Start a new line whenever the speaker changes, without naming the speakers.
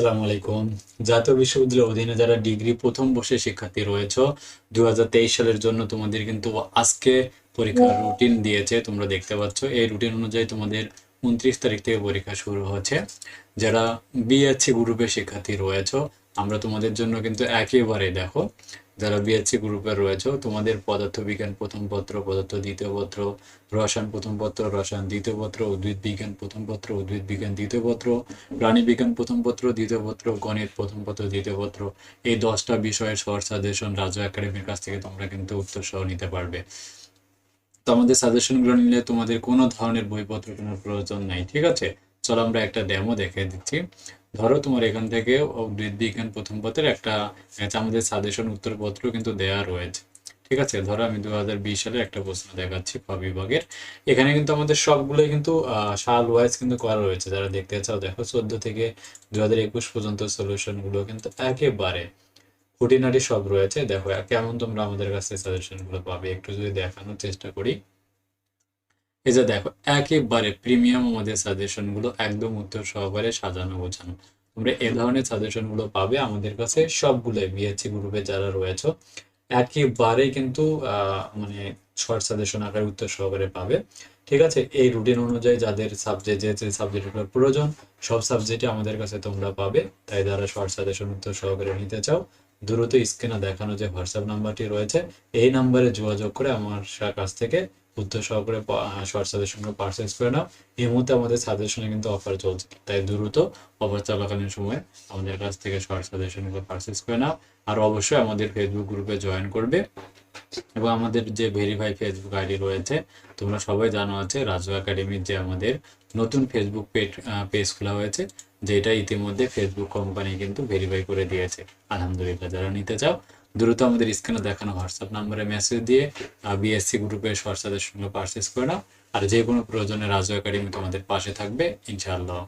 আসসালামু আলাইকুম। জাতীয় বিশ্ববিদ্যালয়ের অধীনে যারা ডিগ্রি প্রথম বর্ষে শিক্ষার্থী রয়েছে দু সালের জন্য তোমাদের কিন্তু আজকে পরীক্ষার রুটিন দিয়েছে, তোমরা দেখতে পাচ্ছ। এই রুটিন অনুযায়ী তোমাদের উনত্রিশ তারিখ থেকে পরীক্ষা শুরু হচ্ছে। যারা বিএসসি গ্রুপের শিক্ষার্থী রয়েছে, আমরা তোমাদের জন্য কিন্তু একেবারে দেখো। যারা বিএসসি গ্রুপে রয়েছে, তোমাদের পদার্থবিজ্ঞান প্রথম পত্র, পদার্থ দ্বিতীয় পত্র, রসায়ন প্রথম পত্র, রসায়ন দ্বিতীয় পত্র, উদ্ভিদ বিজ্ঞান প্রথম পত্র, উদ্ভিদ বিজ্ঞান দ্বিতীয় পত্র, প্রাণী বিজ্ঞান প্রথম পত্র, দ্বিতীয় পত্র, গণিত প্রথম পত্র, দ্বিতীয় পত্র। এই দশটা বিষয়ের শর্ট সাজেশন রাজু একাডেমির কাছ থেকে তোমরা কিন্তু উত্তর সহ নিতে পারবে। তো আমাদের সাজেশনগুলো নিলে তোমাদের কোনো ধরনের বইপত্র কেনার প্রয়োজন নাই, ঠিক আছে? চলো আমরা একটা ডেমো দেখে দিচ্ছি। ধরো তোমার এখান থেকে উদ্ভিদ বিজ্ঞান প্রথম পত্রের একটা আমাদের সাজেশন উত্তরপত্র কিন্তু দেয়া রয়েছে। ঠিক আছে? ধরো আমি দু সালের একটা প্রশ্ন দেখাচ্ছি ক বিভাগের। এখানে কিন্তু আমাদের সবগুলোই কিন্তু সাল ওয়াইজ কিন্তু করা রয়েছে। যারা দেখতে চাও, দেখো চোদ্দ থেকে দু হাজার একুশ পর্যন্ত সলিউশনগুলো কিন্তু একেবারে খুঁটিনাটি সব রয়েছে। দেখো, কেমন তোমরা আমাদের কাছে সাজেশনগুলো পাবে? একটু যদি দেখানোর চেষ্টা করি। এই যে দেখো, একেবারে প্রিমিয়াম আমাদের সাজেশনগুলো একদম উত্তর সহকারে সাজানো গোছানো। তোমরা এ ধরনের সাজেশনগুলো পাবে আমাদের কাছে সবগুলোই বিএসসি গ্রুপে যারা রয়েছে। একেবারে কিন্তু মানে শর্ট সাজেশন আকারে উত্তর সহকারে পাবে। ঠিক আছে? এই রুটিন অনুযায়ী যাদের সাবজেক্ট যে সাবজেক্টের প্রয়োজন, সব সাবজেক্টে আমাদের কাছে তোমরা পাবে। তাই যারা শর্ট সাজেশন উত্তর সহকারে নিতে চাও, দ্রুত স্ক্রিনে দেখানো যে হোয়াটসঅ্যাপ নাম্বারটি রয়েছে, এই নাম্বারে যোগাযোগ করে আমার কাছ থেকে উত্তর সহকারে শর্ট সাজেশনগুলো পারচেস করে নাও। এই মুহূর্তে আমাদের কিন্তু অফার চলছে। তাই দ্রুত অফার চলাকালীন সময়ে আমাদের কাছ থেকে করে নাও। আর অবশ্যই আমাদের ফেসবুক গ্রুপে জয়েন করবে। এবং আমাদের যে ভেরিফাই ফেসবুক আইডি রয়েছে, তোমরা সবাই জানো আছে রাজু একাডেমির যে আমাদের নতুন ফেসবুক পেজ পেজ খোলা হয়েছে, যেটা ইতিমধ্যে ফেসবুক কোম্পানি কিন্তু ভেরিফাই করে দিয়েছে। আলহামদুলিল্লাহ, যারা নিতে চাও দ্রুত আমাদের স্ক্রিনে দেখানো হোয়াটসঅ্যাপ নাম্বারে মেসেজ দিয়ে বিএসসি গ্রুপের সরসাদের সঙ্গে পারচেস করে নাও। আর যে কোনো প্রয়োজনে রাজু একাডেমি তোমাদের পাশে থাকবে, ইনশাআল্লাহ।